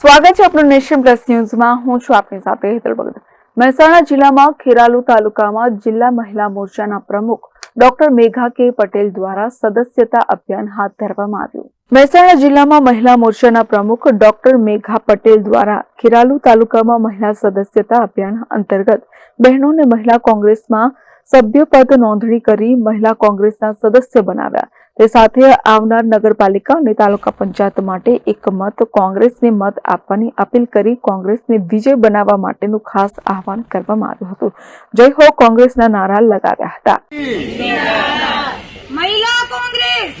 સ્વાગત છે આપણું નેશન પ્લસ ન્યૂઝમાં. હું છું આપની સાથે હેતલ ભગત. મહેસાણા જિલ્લામાં ખેરાલુ તાલુકામાં જિલ્લા મહિલા મોરચાના પ્રમુખ ડોક્ટર મેઘા કે પટેલ દ્વારા સદસ્યતા અભિયાન હાથ ધરવામાં આવ્યું. મહેસાણા જિલ્લામાં મહિલા મોરચાના પ્રમુખ ડોક્ટર મેઘા પટેલ દ્વારા ખેરાલુ તાલુકામાં મહિલા સદસ્યતા અભિયાન અંતર્ગત બહેનોને મહિલા કોંગ્રેસમાં સભ્યપદ નોંધણી કરી મહિલા કોંગ્રેસના સદસ્ય બનાવ્યા. તે સાથે આવનાર નગરપાલિકા અને તાલુકા પંચાયત માટે એક મત કોંગ્રેસને મત આપવાની અપીલ કરી કોંગ્રેસને વિજય બનાવવા માટેનું ખાસ આહવાન કરવામાં આવ્યું હતું. જય હો કોંગ્રેસના નારા લગાવ્યા હતા. મહિલા Congress.